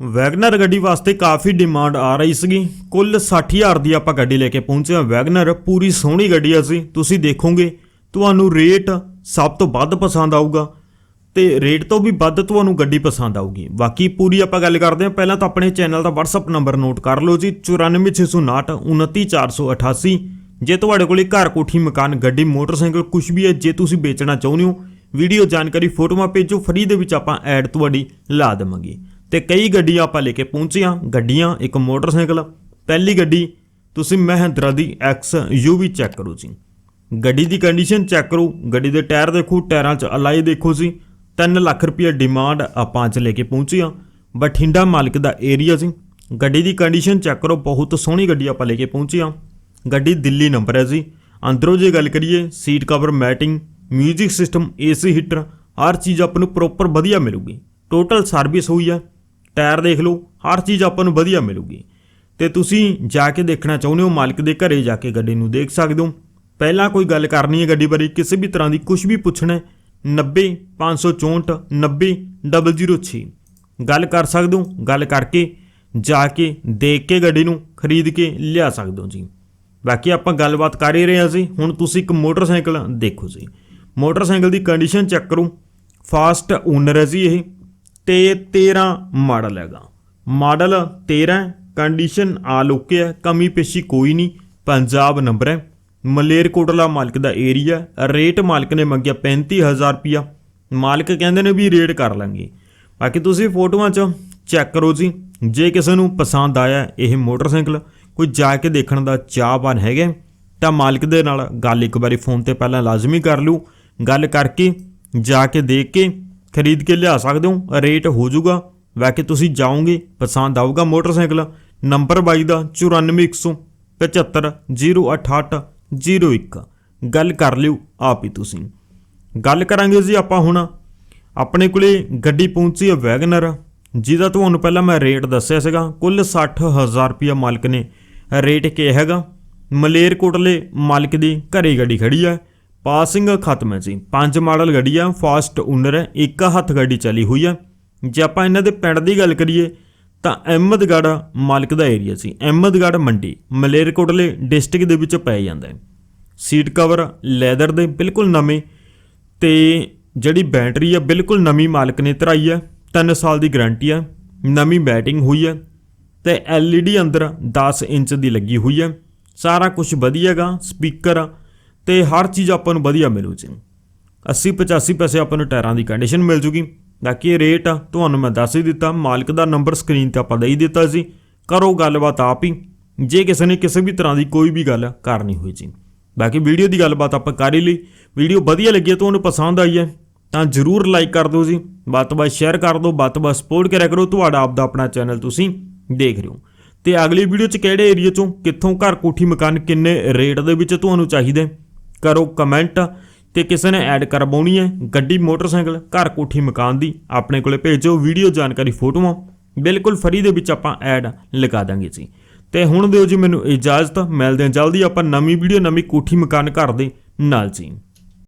Wagon R ਗੱਡੀ ਵਾਸਤੇ ਕਾਫੀ demand ਆ ਰਹੀ ਸੀਗੀ। ਕੁੱਲ 60000 ਦੀ ਆਪਾਂ ਗੱਡੀ ਲੈ ਕੇ ਪਹੁੰਚੇ ਹਾਂ। ਵੈਗਨਰ, ਪੂਰੀ ਸੋਹਣੀ ਗੱਡੀ ਆ ਸੀ ਤੁਸੀਂ ਦੇਖੋਗੇ, ਤੁਹਾਨੂੰ ਰੇਟ ਸਭ ਤੋਂ ਵੱਧ ਪਸੰਦ ਆਊਗਾ ਤੇ ਰੇਟ ਤੋਂ ਵੀ ਵੱਧ ਤੁਹਾਨੂੰ ਗੱਡੀ ਪਸੰਦ ਆਊਗੀ। ਬਾਕੀ ਪੂਰੀ ਆਪਾਂ ਗੱਲ ਕਰਦੇ ਹਾਂ। ਪਹਿਲਾਂ ਤਾਂ ਆਪਣੇ ਚੈਨਲ ਦਾ WhatsApp ਨੰਬਰ ਨੋਟ ਕਰ ਲਓ ਜੀ। 94659 29488 ਜੇ ਤੁਹਾਡੇ ਕੋਲੇ ਘਰ ਕੋਠੀ, ਮਕਾਨ, ਗੱਡੀ, ਮੋਟਰਸਾਈਕਲ ਕੁਝ ਵੀ ਹੈ, ਜੇ ਤੁਸੀਂ ਵੇਚਣਾ ਚਾਹੁੰਦੇ ਹੋ ਵੀਡੀਓ ਜਾਣਕਾਰੀ ਫੋਟੋਆਂ ਭੇਜੋ। ਫਰੀ ਦੇ ਵਿੱਚ ਆਪਾਂ ਐਡ ਤੁਹਾਡੀ ਲਾ ਦੇਵਾਂਗੇ। ਤੇ ਕਈ ਗੱਡੀਆਂ ਆਪਾਂ ਲੈ ਕੇ ਪਹੁੰਚੀਆਂ। ਗੱਡੀਆਂ, ਇੱਕ ਮੋਟਰਸਾਈਕਲ, ਪਹਿਲੀ ਗੱਡੀ, ਤੁਸੀਂ ਮਹਿੰਦਰਾ ਦੀ ਐਕਸ ਯੂਵੀ ਚੈੱਕ ਕਰੋ ਜੀ। ਗੱਡੀ ਦੀ ਕੰਡੀਸ਼ਨ ਚੈੱਕ ਕਰੋ। ਗੱਡੀ ਦੇ ਟਾਇਰ ਦੇਖੋ ਟਾਇਰਾਂ 'ਚ ਅਲਾਈ ਦੇਖੋ ਜੀ। 3 ਲੱਖ ਰੁਪਏ ਡਿਮਾਂਡ ਆਪਾਂ 'ਚ ਲੈ ਕੇ ਪਹੁੰਚੇ ਹਾਂ ਬਠਿੰਡਾ ਮਾਲਕ ਦਾ ਏਰੀਆ ਸੀ ਗੱਡੀ ਦੀ ਕੰਡੀਸ਼ਨ ਚੈੱਕ ਕਰੋ। ਬਹੁਤ ਸੋਹਣੀ ਗੱਡੀ ਆਪਾਂ ਲੈ ਕੇ ਪਹੁੰਚੇ ਹਾਂ ਗੱਡੀ ਦਿੱਲੀ ਨੰਬਰ ਹੈ ਜੀ। ਅੰਦਰੋਂ ਜੇ ਗੱਲ ਕਰੀਏ seat cover matting 뮤직 system AC heater ਹਰ ਚੀਜ਼ ਆਪਾਂ ਨੂੰ ਪ੍ਰੋਪਰ ਵਧੀਆ ਮਿਲੂਗੀ। ਟੋਟਲ ਸਰਵਿਸ ਹੋਈ ਹੈ ਟਾਇਰ ਦੇਖ ਲਓ, ਹਰ ਚੀਜ਼ ਆਪਾਂ ਨੂੰ ਵਧੀਆ ਮਿਲੂਗੀ। ਤੇ ਤੁਸੀਂ ਜਾ ਕੇ ਦੇਖਣਾ ਚਾਹੁੰਦੇ ਹੋ, ਮਾਲਕ ਦੇ ਘਰੇ ਜਾ ਕੇ ਗੱਡੀ ਨੂੰ ਦੇਖ ਸਕਦੇ ਹੋ। ਪਹਿਲਾਂ ਕੋਈ ਗੱਲ ਕਰਨੀ ਹੈ ਗੱਡੀ ਬਾਰੇ, ਕਿਸੇ ਵੀ ਤਰ੍ਹਾਂ ਦੀ ਕੁਝ ਵੀ ਪੁੱਛਣਾ ਹੈ 90 564 90 006 ਗੱਲ ਕਰ ਸਕਦੇ ਹੋ, ਗੱਲ ਕਰਕੇ ਜਾ ਕੇ ਦੇਖ ਕੇ ਗੱਡੀ ਨੂੰ ਖਰੀਦ ਕੇ ਲਿਆ ਸਕਦੇ ਹੋ ਜੀ। ਬਾਕੀ ਆਪਾਂ ਗੱਲਬਾਤ ਕਰ ਹੀ ਰਹੇ ਹਾਂ ਜੀ, ਹੁਣ ਤੁਸੀਂ ਇੱਕ ਮੋਟਰਸਾਈਕਲ ਦੇਖੋ ਜੀ। ਮੋਟਰਸਾਈਕਲ ਦੀ ਕੰਡੀਸ਼ਨ ਚੈੱਕ ਕਰੋ। ਫਾਸਟ ਓਨਰ ਹੈ ਜੀ ਇਹ। ਤੇ 13 ਮਾਡਲ ਹੈਗਾ। ਮਾਡਲ 13 ਕੰਡੀਸ਼ਨ ਆਲ ਓਕੇ ਹੈ, ਕਮੀ ਪੇਸ਼ੀ ਕੋਈ ਨਹੀਂ, ਪੰਜਾਬ ਨੰਬਰ ਹੈ। ਮਲੇਰਕੋਟਲਾ ਮਾਲਕ ਦਾ ਏਰੀਆ ਰੇਟ ਮਾਲਕ ਨੇ ਮੰਗਿਆ 35000 ਰੁਪਿਆ ਮਾਲਕ ਕਹਿੰਦੇ ਨੇ ਵੀ ਰੇਟ ਕਰ ਲਾਂਗੇ। ਬਾਕੀ ਤੁਸੀਂ ਫੋਟੋਆਂ 'ਚ ਚੈੱਕ ਕਰੋ ਜੀ। ਜੇ ਕਿਸੇ ਨੂੰ ਪਸੰਦ ਆਇਆ ਇਹ ਮੋਟਰਸਾਈਕਲ, ਕੋਈ ਜਾ ਕੇ ਦੇਖਣ ਦਾ ਚਾਹਵਾਨ ਹੈਗਾ, ਤਾਂ ਮਾਲਕ ਦੇ ਨਾਲ ਗੱਲ ਇੱਕ ਵਾਰੀ ਫੋਨ ਤੇ ਪਹਿਲਾਂ ਲਾਜ਼ਮੀ ਕਰ ਲਓ ਗੱਲ ਕਰਕੇ, ਜਾ ਕੇ ਦੇਖ ਕੇ ਖਰੀਦ ਕੇ ਲਿਆ ਸਕਦੇ ਹੋ, ਰੇਟ ਹੋ ਜਾਊਗਾ। ਬਾਕੀ ਤੁਸੀਂ ਜਾਓਗੇ, ਪਸੰਦ ਆਊਗਾ ਮੋਟਰਸਾਈਕਲ, ਨੰਬਰ 22 ਦਾ 9417508801 ਗੱਲ ਕਰ ਲਿਓ ਆਪ ਹੀ ਤੁਸੀਂ। ਗੱਲ ਕਰਾਂਗੇ ਜੀ ਆਪਾਂ ਹੁਣ। ਆਪਣੇ ਕੋਲੇ ਗੱਡੀ ਪਹੁੰਚੀ ਹੈ ਵੈਗਨਰ। ਜਿਹਦਾ ਤੁਹਾਨੂੰ ਪਹਿਲਾਂ ਮੈਂ ਰੇਟ ਦੱਸਿਆ ਸੀਗਾ, ਕੁੱਲ 60000 ਰੁਪਇਆ ਮਾਲਕ ਨੇ। ਰੇਟ ਕਿਹਾ ਹੈਗਾ? ਮਲੇਰਕੋਟਲੇ ਮਾਲਕ ਦੀ ਘਰੇ ਗੱਡੀ ਖੜੀ ਹੈ। ਪਾਸਿੰਗ ਖਤਮ ਹੈ ਜੀ। ਪੰਜ ਮਾਡਲ ਗੱਡੀ ਆ ਫਾਸਟ ਓਨਰ ਹੈ, ਇੱਕ ਹੱਥ ਗੱਡੀ ਚੱਲੀ ਹੋਈ ਆ ਜੇ ਆਪਾਂ ਇਹਨਾਂ ਦੇ ਪਿੰਡ ਦੀ ਗੱਲ ਕਰੀਏ, ਤਾਂ ਅਹਿਮਦਗੜ੍ਹ ਮਾਲਕ ਦਾ ਏਰੀਆ ਸੀ। ਅਹਿਮਦਗੜ੍ਹ ਮੰਡੀ, ਮਲੇਰਕੋਟਲੇ ਡਿਸਟ੍ਰਿਕਟ ਦੇ ਵਿੱਚ ਪੈ ਜਾਂਦਾ ਹੈ। ਸੀਟ ਕਵਰ ਲੈਦਰ ਦੇ ਬਿਲਕੁਲ ਨਵੇਂ ਤੇ ਜਿਹੜੀ ਬੈਟਰੀ ਆ, ਬਿਲਕੁਲ ਨਵੀਂ ਮਾਲਕ ਨੇ ਧਰਾਈ ਹੈ 3 ਸਾਲ ਦੀ ਗਾਰੰਟੀ ਆ, ਨਵੀਂ ਬੈਟਿੰਗ ਹੋਈ ਹੈ ਤੇ LED ਅੰਦਰ 10 ਇੰਚ ਦੀ ਲੱਗੀ ਹੋਈ ਹੈ ਸਾਰਾ ਕੁਝ ਵਧੀਆ ਹੈਗਾ, ਸਪੀਕਰ ਤੇ ਹਰ ਚੀਜ਼ ਆਪਾਂ ਨੂੰ ਵਧੀਆ ਮਿਲੂ ਜੀ। 80 85 ਪੈਸੇ ਆਪਾਂ ਨੂੰ ਟਾਇਰਾਂ ਦੀ ਕੰਡੀਸ਼ਨ ਮਿਲ ਜੂਗੀ। ਬਾਕੀ ਇਹ ਰੇਟ ਆ, ਤੁਹਾਨੂੰ ਮੈਂ ਦੱਸ ਹੀ ਦਿੱਤਾ, ਮਾਲਕ ਦਾ ਨੰਬਰ ਸਕਰੀਨ ਤੇ ਆਪਾਂ ਦੇ ਹੀ ਦਿੱਤਾ ਸੀ। ਕਰੋ ਗੱਲਬਾਤ ਆਪ ਹੀ। ਜੇ ਕਿਸੇ ਨੇ ਕਿਸੇ ਵੀ ਤਰ੍ਹਾਂ ਦੀ ਕੋਈ ਵੀ ਗੱਲ ਕਰਨੀ ਹੋਈ ਜੀ। ਬਾਕੀ ਵੀਡੀਓ ਦੀ ਗੱਲਬਾਤ ਆਪਾਂ ਕਰ ਹੀ ਲਈ। ਵੀਡੀਓ ਵਧੀਆ ਲੱਗੀ ਹੈ ਤੁਹਾਨੂੰ ਪਸੰਦ ਆਈ ਹੈ ਤਾਂ ਜਰੂਰ ਲਾਈਕ ਕਰ ਦਿਓ ਜੀ। ਵੱਧ ਤੋਂ ਵੱਧ ਸ਼ੇਅਰ ਕਰ ਦਿਓ, ਵੱਧ ਤੋਂ ਵੱਧ ਸਪੋਰਟ ਕਰਿਆ ਕਰੋ। ਤੁਹਾਡਾ ਆਪਦਾ ਆਪਣਾ ਚੈਨਲ ਤੁਸੀਂ ਦੇਖ ਰਹੇ ਹੋ। ਤੇ ਅਗਲੀ ਵੀਡੀਓ 'ਚ ਕਿਹੜੇ ਏਰੀਆ 'ਚੋਂ, ਕਿੱਥੋਂ ਘਰ ਕੋਠੀ ਮਕਾਨ ਕਿੰਨੇ ਰੇਟ ਦੇ ਵਿੱਚ ਤੁਹਾਨੂੰ ਚਾਹੀਦਾ? ਕਰੋ ਕਮੈਂਟ ਤੇ ਕਿਸੇ ਨੇ ਐਡ ਕਰਵਾਉਣੀ ਹੈ ਗੱਡੀ, ਮੋਟਰਸਾਈਕਲ, ਘਰ, ਕੋਠੀ, ਮਕਾਨ ਦੀ, ਆਪਣੇ ਕੋਲੇ ਭੇਜੋ ਵੀਡੀਓ ਜਾਣਕਾਰੀ ਫੋਟੋਆਂ। ਬਿਲਕੁਲ ਫਰੀ ਦੇ ਵਿੱਚ ਆਪਾਂ ਐਡ ਲਗਾ ਦਾਂਗੇ ਜੀ। ਤੇ ਹੁਣ ਦਿਓ ਜੀ ਮੈਨੂੰ ਇਜਾਜ਼ਤ, ਮਿਲਦੇ ਹਾਂ ਜਲਦੀ ਆਪਾਂ ਨਵੀਂ ਵੀਡੀਓ ਨਵੀਂ ਕੋਠੀ, ਮਕਾਨ, ਘਰ ਦੇ ਨਾਲ ਜੀ।